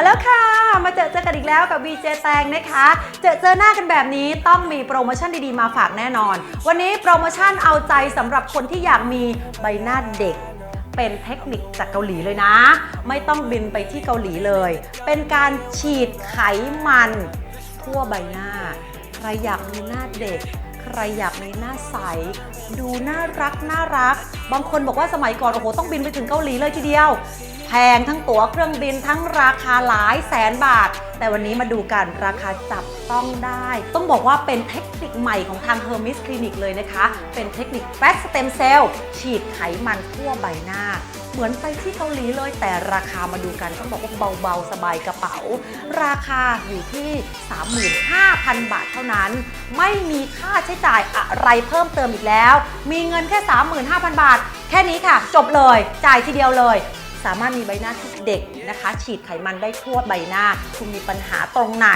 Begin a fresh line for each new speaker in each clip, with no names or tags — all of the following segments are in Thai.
มาแล้วค่ะ มาเจอเจอกันอีกแล้วกับ VJ แตงนะคะ เจอเจอหน้ากันแบบนี้ต้องมีโปรโมชั่นดีๆมาฝากแน่นอน วันนี้โปรโมชั่นเอาใจสำหรับคนที่อยากมีใบหน้าเด็กเป็นเทคนิคจากเกาหลีเลยนะ ไม่ต้องบินไปที่เกาหลีเลย เป็นการฉีดไขมัน ทั่วใบหน้า ใครอยากมีหน้าเด็ก ใครอยากมีหน้าใส ดูน่ารักน่ารัก บางคนบอกว่าสมัยก่อน โอ้โห ต้องบินไปถึงเกาหลีเลยทีเดียว แพงทั้งตั๋วเครื่องบินทั้งราคาหลายแสนบาท แต่วันนี้มาดูกันราคาจับต้องได้ ต้องบอกว่าเป็นเทคนิคใหม่ของทาง Hermes Clinic เลยนะคะ เป็นเทคนิค Fat Stem Cell ฉีดไขมันทั่วใบหน้า เหมือนไปที่เกาหลีเลย แต่ราคามาดูกันต้องบอกว่าเบาๆ สบายกระเป๋า ราคาอยู่ที่ 35,000 บาทเท่านั้น ไม่มีค่าใช้จ่ายอะไรเพิ่มเติมอีกแล้ว มีเงินแค่ 35,000 บาท แค่นี้ค่ะ จบเลยจ่ายทีเดียวเลย สามารถมีใบหน้าที่เด็กนะคะ ฉีดไขมันได้ทั่วใบหน้า คุณมีปัญหาตรงไหน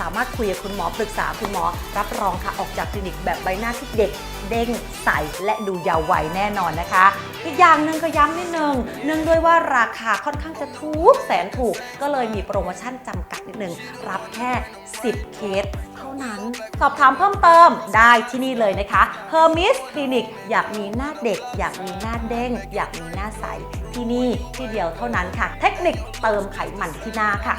สามารถคุยกับคุณหมอปรึกษาคุณหมอ รับรองค่ะออกจากคลินิกแบบใบหน้าที่เด็ก เด้งใสและดูยาววัยแน่นอนนะคะ อีกอย่างหนึ่งก็ย้ำนิดนึงเนื่องด้วยว่าราคาค่อนข้างจะถูกแสนถูก ก็เลยมีโปรโมชั่นจำกัดนิดนึงรับแค่ 10 เคส ท่านั้น สอบถามเพิ่มเติมได้ที่นี่เลยนะคะ Hermes Clinic อยากมีหน้าเด็ก อยากมีหน้าเด้ง อยากมีหน้าใส ที่นี่ที่เดียวเท่านั้นค่ะ เทคนิคเติมไขมันที่หน้าค่ะ